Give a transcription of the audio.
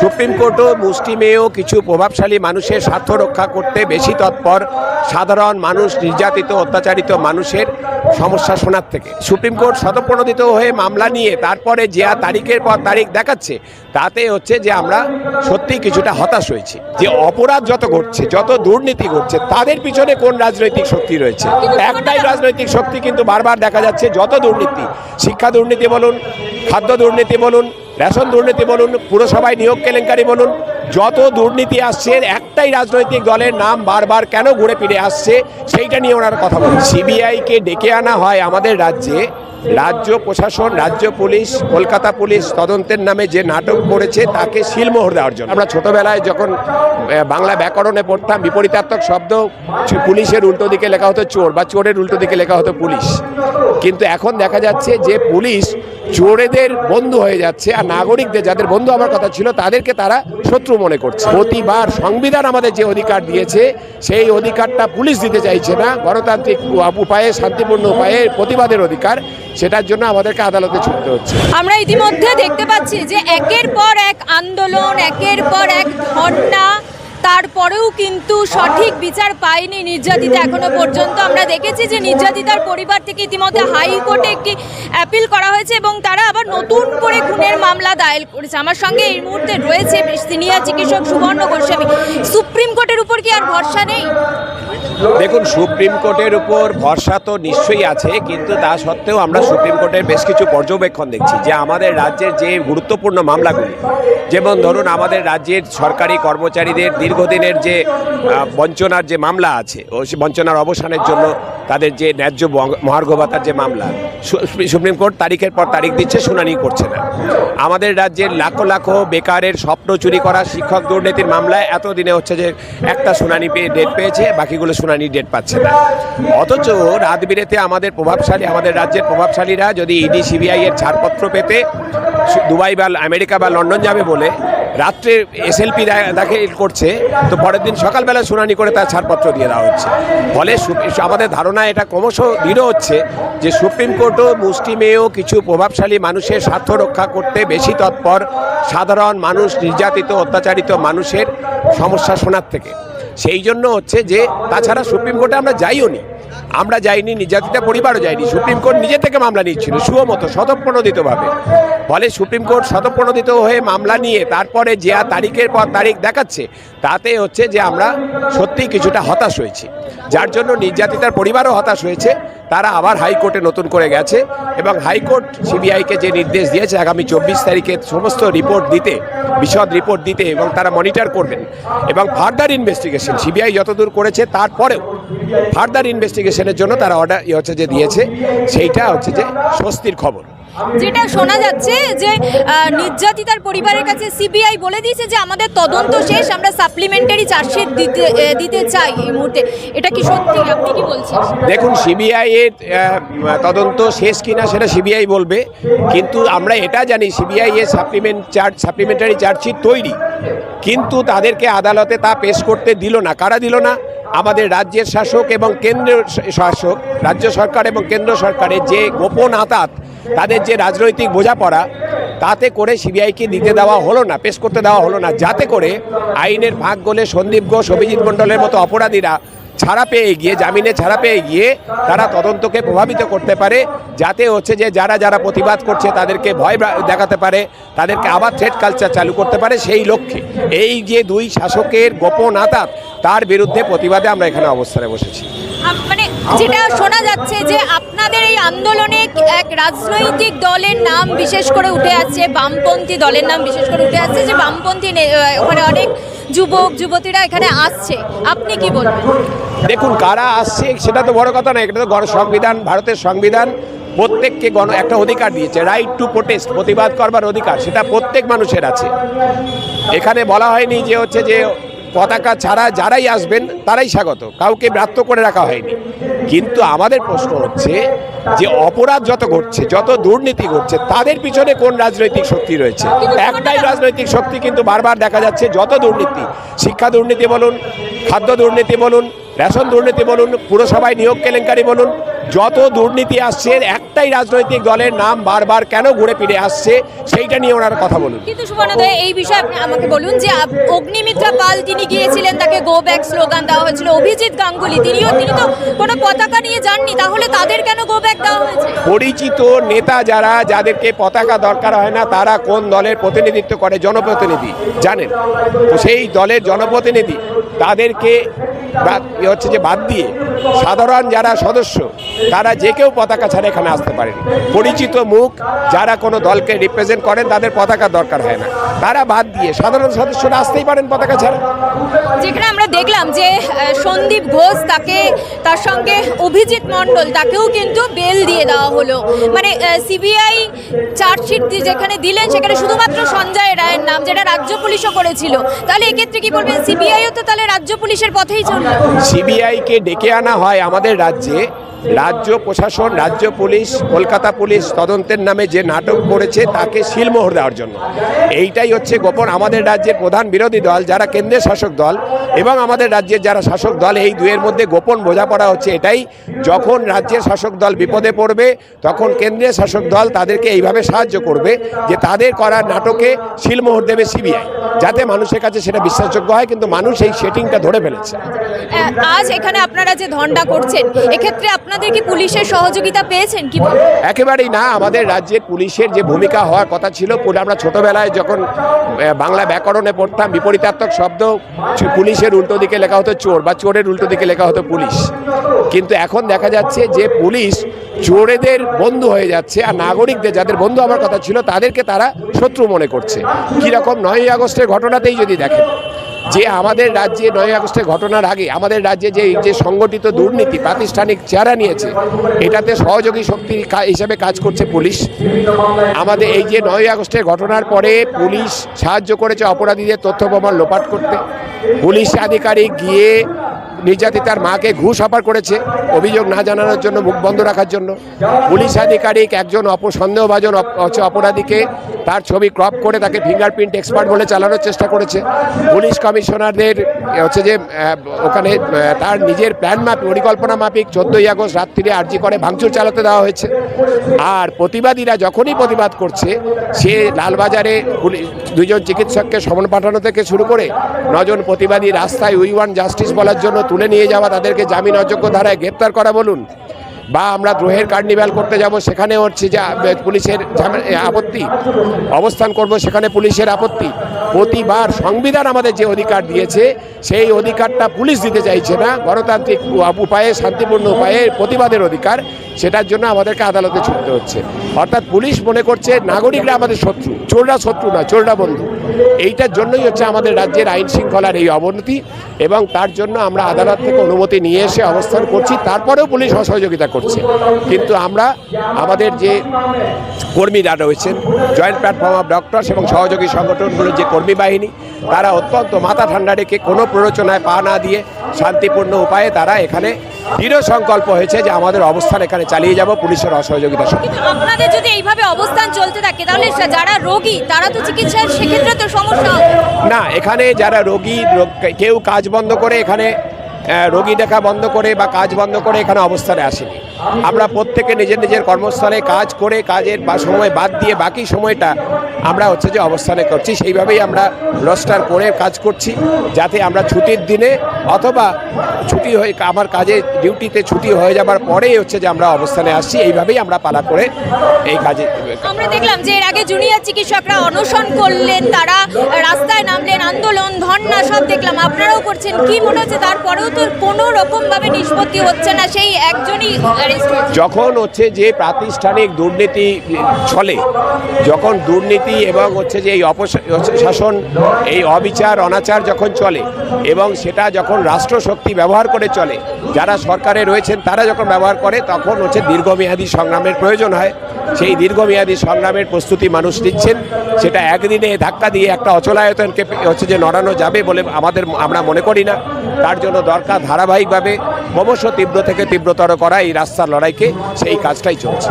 Supreme কোর্টও মুষ্টিমেয় কিছু প্রভাবশালী মানুষের স্বার্থ রক্ষা করতে বেশি তৎপর, সাধারণ মানুষ, নির্যাতিত, অত্যাচারিত মানুষের সমস্যা শোনার থেকে। সুপ্রিম কোর্ট স্বতঃপ্রণোদিত হয়ে মামলা নিয়ে তারপরে যে তারিখের পর তারিখ দেখাচ্ছে, তাতে হচ্ছে যে আমরা সত্যি কিছুটা হতাশ হয়েছি। যে অপরাধ যত ঘটছে, যত দুর্নীতি ঘটছে, তাদের পিছনে কোন রাজনৈতিক শক্তি রয়েছে? একটাই রাজনৈতিক শক্তি কিন্তু বারবার দেখা যাচ্ছে, যত দুর্নীতি, শিক্ষা দুর্নীতি বলুন, খাদ্য দুর্নীতি বলুন রেশন দুর্নীতি বলুন, পুরসভায় নিয়োগ কেলেঙ্কারি বলুন, যত দুর্নীতি আসছে, একটাই রাজনৈতিক দলের নাম বারবার কেন ঘুরে ফিরে আসছে, সেইটা নিয়ে ওনার কথা বলুন। সিবিআইকে ডেকে আনা হয় আমাদের রাজ্যে, রাজ্য প্রশাসন, রাজ্য পুলিশ, কলকাতা পুলিশ তদন্তের নামে যে নাটক করেছে, তাকে শিলমোহর দেওয়ার জন্য। আমরা ছোটবেলায় যখন বাংলা ব্যাকরণে পড়তাম, বিপরীতাত্মক শব্দ পুলিশের উল্টো দিকে লেখা হতো চোর, বা চোরের উল্টো দিকে লেখা হতো পুলিশ। কিন্তু এখন দেখা যাচ্ছে যে পুলিশ চোরেদের বন্ধু হয়ে যাচ্ছে আর নাগরিকদের যাদের বন্ধু হওয়ার কথা ছিল তাদেরকে তারা শত্রু মনে করছে। প্রতিবার সংবিধান আমাদের যে অধিকার দিয়েছে, সেই অধিকারটা পুলিশ দিতে চাইছে না। গণতান্ত্রিক উপায়ে, শান্তিপূর্ণ উপায়ে প্রতিবাদের অধিকার, সেটার জন্য আমাদেরকে আদালতে ছুটতে হচ্ছে। আমরা ইতিমধ্যে দেখতে পাচ্ছি যে একের পর এক আন্দোলন, একের পর এক ধর্ণা তারপরেও কিন্তু সঠিক বিচার পায়নি নির্যাতিতা। এখনও পর্যন্ত আমরা দেখেছি যে নির্যাতিতার পরিবার থেকে ইতিমধ্যে হাইকোর্টে একটি অ্যাপিল করা হয়েছে এবং তারা আবার নতুন করে খুনের মামলা দায়ের করেছে। আমার সঙ্গে এই মুহূর্তে রয়েছে সিনিয়র চিকিৎসক সুবর্ণ গোস্বামী। সুপ্রিম কোর্টের উপর কি আর ভরসা নেই? দেখুন, সুপ্রিম কোর্টের উপর ভরসা তো নিশ্চয়ই আছে, কিন্তু তা সত্ত্বেও আমরা সুপ্রিম কোর্টের বেশ কিছু পর্যবেক্ষণ দেখছি যে আমাদের রাজ্যের যে গুরুত্বপূর্ণ মামলাগুলি, যেমন ধরুন আমাদের রাজ্যের সরকারি কর্মচারীদের দীর্ঘদিনের যে বঞ্চনার যে মামলা আছে, ও বঞ্চনার অবসানের জন্য তাদের যে ন্যায্য মহার্ঘ ভাতার যে মামলা সুপ্রিম কোর্ট তারিখের পর তারিখ দিচ্ছে, শুনানি করছে না। আমাদের রাজ্যের লাখো লাখো বেকারের স্বপ্ন চুরি করা শিক্ষক দুর্নীতির মামলায় এতদিনে হচ্ছে যে একটা শুনানি পেয়ে ডেট পেয়েছে, বাকিগুলো শুনানি ডেট পাচ্ছে না। অথচ রাত বিরেতে আমাদের প্রভাবশালী, আমাদের রাজ্যের প্রভাবশালীরা যদি ইডি, সিবিআই এর ছাড়পত্র পেতে দুবাই বা আমেরিকা বা লন্ডন যাবে বলে রাত্রে এসএলপি দাখিল করছে, তো পরের দিন সকালবেলা শুনানি করে তার ছাড়পত্র দিয়ে দেওয়া হচ্ছে। ফলে আমাদের ধারণা এটা ক্রমশ দৃঢ় হচ্ছে যে সুপ্রিম কোর্টও মুষ্টিমেয় কিছু প্রভাবশালী মানুষের স্বার্থ রক্ষা করতে বেশি তৎপর, সাধারণ মানুষ, নির্যাতিত, অত্যাচারিত মানুষের সমস্যা শোনার থেকে। সেই জন্য হচ্ছে যে তাছাড়া সুপ্রিম কোর্টে আমরা যাইও নি। আমরা যাইনি, নির্যাতিতা পরিবারও যায়নি সুপ্রিম কোর্ট নিজে থেকে মামলা নিচ্ছিল সুমতো স্বতঃপ্রণোদিতভাবে। ফলে সুপ্রিম কোর্ট স্বতঃপ্রণোদিত হয়ে মামলা নিয়ে তারপরে যে তারিখের পর তারিখ দেখাচ্ছে, তাতে হচ্ছে যে আমরা সত্যি কিছুটা হতাশ হয়েছি। যার জন্য নির্যাতিতার পরিবারও হতাশ হয়েছে। তারা আবার হাইকোর্টে নতুন করে গেছে এবং হাইকোর্ট সিবিআইকে যে নির্দেশ দিয়েছে আগামী চব্বিশ তারিখে সমস্ত রিপোর্ট দিতে, বিশদ রিপোর্ট দিতে এবং তারা মনিটর করবেন। এবং ফার্দার ইনভেস্টিগেশন, সিবিআই যতদূর করেছে তারপরেও ফার্দার ইনভেস্টিগেশনের জন্য তারা অর্ডার হচ্ছে যে দিয়েছে সেইটা হচ্ছে যে স্বস্তির খবর। যেটা শোনা যাচ্ছে যে নির্যাতিতার পরিবারের কাছে সিবিআই বলে দিয়েছে যে আমাদের তদন্ত শেষ, আমরা সাপ্লিমেন্টারি চার্জশিট দিতে দিতে চাই এই মুহূর্তে। এটা কি সত্যি? আপনি কি বলছেন? দেখুন, সিবিআই এর তদন্ত শেষ কিনা সেটা সিবিআই বলবে, কিন্তু আমরা এটা জানি, সিবিআই এর সাপ্লিমেন্ট চার্জ সাপ্লিমেন্টারি চার্জশিট তৈরি। কিন্তু তাদেরকে আদালতে তা পেশ করতে দিল না। কারা দিল না? আমাদের রাজ্যের শাসক এবং কেন্দ্রের শাসক, রাজ্য সরকার এবং কেন্দ্র সরকারের যে গোপন আতাত তাদের যে রাজনৈতিক বোঝাপড়া, তাতে করে সিবিআইকে দিতে দেওয়া হলো না, পেশ করতে দেওয়া হলো না, যাতে করে আইনের ভাগ গলে সন্দীপ ঘোষ, অভিজিৎ মণ্ডলের মতো অপরাধীরা ছাড়া পেয়ে গিয়ে, জামিনে ছাড়া পেয়ে গিয়ে তারা তদন্তকে প্রভাবিত করতে পারে, যাতে হচ্ছে যে যারা যারা প্রতিবাদ করছে তাদেরকে ভয় দেখাতে পারে, তাদেরকে আবার থ্রেড কালচার চালু করতে পারে সেই লক্ষ্যে। এই যে দুই শাসকের গোপন আতাত তার বিরুদ্ধে প্রতিবাদে আমরা এখানে অবস্থানে বসেছি। মানে যেটা শোনা যাচ্ছে যে আপনাদের এই আন্দোলনে এক রাজনৈতিক দলের নাম বিশেষ করে উঠে আসছে বামপন্থী দলের নাম বিশেষ করে উঠে আসছে যে বামপন্থী ওখানে অনেক যুবক যুবতীরা এখানে আসছে। আপনি কি বলবেন? দেখুন কারা আসছে সেটা তো বড় কথা না এটা তো গণ সংবিধান ভারতের সংবিধান। প্রত্যেককে গণ একটা অধিকার দিয়েছে রাইট টু প্রোটেস্ট প্রতিবাদ করবার অধিকার সেটা প্রত্যেক মানুষের আছে। এখানে বলা হয়নি যে হচ্ছে যে পতাকা ছাড়া যারাই আসবেন, তারাই স্বাগত। কাউকে ব্রাত্য করে রাখা হয়নি। কিন্তু আমাদের প্রশ্ন হচ্ছে যে অপরাধ যত ঘটছে, যত দুর্নীতি ঘটছে, তাদের পিছনে কোন রাজনৈতিক শক্তি রয়েছে? একটাই রাজনৈতিক শক্তি কিন্তু বারবার দেখা যাচ্ছে, যত দুর্নীতি, শিক্ষা দুর্নীতি বলুন, খাদ্য দুর্নীতি বলুন, রেশন দুর্নীতি বলুন, পুরসভায় নিয়োগ কেলেঙ্কারি বলুন যত দুর্নীতি আসছে একটাই রাজনৈতিক দলের নাম বারবার কেন ঘুরে ফিরে আসছে সেইটা নিয়ে ওনারা কথা বলুন। কিন্তু সুবর্ণদয় এই বিষয়ে আপনি আমাকে বলুন যে অগ্নিমিত্রা পাল তিনি গিয়েছিলেন তাকে গো ব্যাক স্লোগান দেওয়া হয়েছিল অভিজিৎ গাঙ্গুলি তিনিও তিনি তো কোনো পতাকা নিয়ে যাননি তাহলে তাদের কেন গো ব্যাক দেওয়া হয়েছে? পরিচিত নেতা যারা যাদেরকে পতাকা দরকার হয় না তারা কোন দলের প্রতিনিধিত্ব করে? জনপ্রতিনিধি জানেন? তো সেই দলের জনপ্রতিনিধি তাদেরকে হচ্ছে যে বাদ দিয়ে সাধারণ যারা সদস্য, তারা যে কেউ পতাকা ছাড়া এখানে আসতে পারেন। পরিচিত মুখ, যারা কোনো দলকে রিপ্রেজেন্ট করেন, তাদের পতাকা দরকার হয় না। তারা বাদ দিয়ে সাধারণ সদস্যরা আসতেই পারেন পতাকা ছাড়া। যেখানে আমরা দেখলাম যে সন্দীপ ঘোষ তাকে, তার সঙ্গে অভিজিৎ মণ্ডল তাকেও কিন্তু বেল দিয়ে দেওয়া হলো। মানে সিবিআই চার্জশিট যেখানে দিলেন, সেখানে শুধুমাত্র সঞ্জয় রায়ের নাম, যেটা রাজ্য পুলিশও করেছিল। তাহলে এক্ষেত্রে কি বলবেন, সিবিআইও তো তাহলে রাজ্য পুলিশের পথেই চলবে? সিবিআইকে ডেকে আনা হয় আমাদের রাজ্যে। রাজ্য প্রশাসন, রাজ্য পুলিশ, কলকাতা পুলিশ তদন্তের নামে যে নাটক করেছে, তাকে শিলমোহর দেওয়ার জন্য। এইটাই হচ্ছে গোপন আমাদের রাজ্যের প্রধান বিরোধী দল, যারা কেন্দ্রের শাসক দল। এবং আমাদের রাজ্যের যারা শাসক দল এই দুয়ের মধ্যে গোপন বোঝাপড়া হচ্ছে এটাই। যখন রাজ্যের শাসক দল বিপদে পড়বে তখন কেন্দ্রীয় শাসক দল তাদেরকে এইভাবে সাহায্য করবে যে তাদের করা নাটকে শিলমোহর দেবে সিবিআই যাতে মানুষের কাছে সেটা বিশ্বাসযোগ্য হয় কিন্তু মানুষ এই সেটিংটা ধরে ফেলেছে। আজ এখানে আপনারা যে ধর্ণা করছেন এক্ষেত্রে আপনাদের কি পুলিশের সহযোগিতা পেয়েছেন কি একেবারেই না আমাদের রাজ্যের পুলিশের যে ভূমিকা হওয়ার কথা ছিল আমরা ছোটবেলায় যখন বাংলা ব্যাকরণে পড়তাম বিপরীতাত্মক শব্দ চ- পুলিশের উল্টো দিকে লেখা হতো চোর বা চোরের উল্টো দিকে লেখা হতো পুলিশ। কিন্তু এখন দেখা যাচ্ছে যে পুলিশ চোরেদের বন্ধু হয়ে যাচ্ছে আর নাগরিকদের যাদের বন্ধু আমার কথা ছিল তাদেরকে তারা শত্রু মনে করছে। কীরকম নয়ই আগস্টের ঘটনাতেই যদি দেখেন। যে আমাদের রাজ্যে নয় আগস্টের ঘটনার আগে আমাদের রাজ্যে যে যে সংগঠিত দুর্নীতি, প্রাতিষ্ঠানিক চেহারা নিয়েছে, এটাতে সহযোগী শক্তি হিসেবে কাজ করছে পুলিশ। আমাদের এই যে নয় আগস্টের ঘটনার পরে পুলিশ সাহায্য করেছে অপরাধীদের তথ্য প্রমাণ লোপাট করতে। পুলিশ আধিকারিক গিয়ে নির্যাতিতার মাকে ঘুষ অফার করেছে। অভিযোগ না জানানোর জন্য, মুখ বন্ধ রাখার জন্য। পুলিশ আধিকারিক একজন অপ সন্দেহভাজন অপরাধীকে তার ছবি ক্রপ করে তাকে ফিঙ্গারপ্রিন্ট এক্সপার্ট বলে চালানোর চেষ্টা করেছে। পুলিশ কমিশনারদের হচ্ছে যে ওখানে তার নিজের প্ল্যান মাপ পরিকল্পনা মাফিক চোদ্দোই আগস্ট রাত্রিরে আর্জি করে ভাঙচুর চালাতে দেওয়া হয়েছে। আর প্রতিবাদীরা যখনই প্রতিবাদ করছে, সে লালবাজারে দুজন চিকিৎসককে সমন পাঠানো থেকে শুরু করে নজন প্রতিবাদী রাস্তায় উই ওয়ান জাস্টিস বলার জন্য তুলে নিয়ে যাওয়া তাদেরকে জামিন অযোগ্য ধারায় গ্রেপ্তার করা বলুন। বা আমরা দ্রোহের কার্নিভাল করতে যাব সেখানে হচ্ছে যে পুলিশের আপত্তি। অবস্থান করব, সেখানে পুলিশের আপত্তি। প্রতিবার সংবিধান আমাদের যে অধিকার দিয়েছে, সেই অধিকারটা পুলিশ দিতে চাইছে না। গণতান্ত্রিক উপায়ে, শান্তিপূর্ণ উপায়ে প্রতিবাদের অধিকার, সেটার জন্য আমাদেরকে আদালতে ছুটতে হচ্ছে। অর্থাৎ পুলিশ মনে করছে, নাগরিকরা আমাদের শত্রু, চোররা শত্রু না, চোররা বন্ধু। এইটার জন্যই হচ্ছে আমাদের রাজ্যের আইন শৃঙ্খলার এই অবনতি, এবং তার জন্য আমরা আদালত থেকে অনুমতি নিয়ে এসে অবস্থান করছি। তারপরেও পুলিশ অসহযোগিতা করছে। কিন্তু আমরা, আমাদের যে কর্মীরা রয়েছেন, জয়েন্ট প্ল্যাটফর্ম অফ ডক্টরস এবং সহযোগী সংগঠনগুলোর যে কর্মী বাহিনী তারা অত্যন্ত মাথা ঠান্ডা রেখে কোনো প্ররোচনায় পা না দিয়ে শান্তিপূর্ণ উপায়ে তারা এখানে দৃঢ় সংকল্প হয়েছে যে আমাদের অবস্থান এখানে চালিয়ে যাব পুলিশের অসহযোগিতা আপনাদের যদি এইভাবে অবস্থান চলতে থাকে তাহলে যারা রোগী তারা তো চিকিৎসার সেক্ষেত্রে তো সমস্যা না এখানে যারা রোগী কেউ কাজ বন্ধ করে এখানে রোগী দেখা বন্ধ করে বা কাজ বন্ধ করে এখানে অবস্থানে আসেনি। আমরা প্রত্যেকে নিজের নিজের কর্মস্থলে কাজ করে, কাজের বা সময় বাদ দিয়ে বাকি সময়টা আমরা হচ্ছে যে অবস্থানে করছি। সেইভাবেই আমরা রোস্টার করে কাজ করছি, যাতে আমরা ছুটির দিনে অথবা ছুটি হয়ে আমার কাজে ডিউটিতে ছুটি হয়ে যাবার পরেই হচ্ছে যে আমরা অবস্থানে আসছি। এইভাবেই আমরা পালা করে এই কাজে আমরা দেখলাম যে এর আগে জুনিয়র চিকিৎসকরা অনশন করলেন, তারা রাস্তায় নামলেন, আন্দোলন, ধর্ণা সব দেখলাম। আপনারাও করছেন, কি মনে হচ্ছে? তারপরেও তো কোনো রকম ভাবে নিষ্পত্তি হচ্ছে না, সেই একজনই যখন হচ্ছে যে প্রাতিষ্ঠানিক দুর্নীতি চলে, যখন দুর্নীতি এবং হচ্ছে যে এই অপশাসন, এই অবিচার, অনাচার যখন চলে এবং সেটা যখন রাষ্ট্রশক্তি ব্যবহার করে চলে, যারা সরকারে রয়েছেন তারা যখন ব্যবহার করে, তখন হচ্ছে দীর্ঘমেয়াদী সংগ্রামের প্রয়োজন হয়। সেই দীর্ঘমেয়াদী সংগ্রামের প্রস্তুতি মানুষ নিচ্ছেন। সেটা একদিনে ধাক্কা দিয়ে একটা অচলায়তনকে হচ্ছে যে নড়ানো যাবে বলে আমাদের আমরা মনে করি না। তার জন্য দরকার ধারাবাহিকভাবে ক্রমশ তীব্র থেকে তীব্রতর করা এই রাস্তার লড়াইকে। সেই কাজটাই চলছে।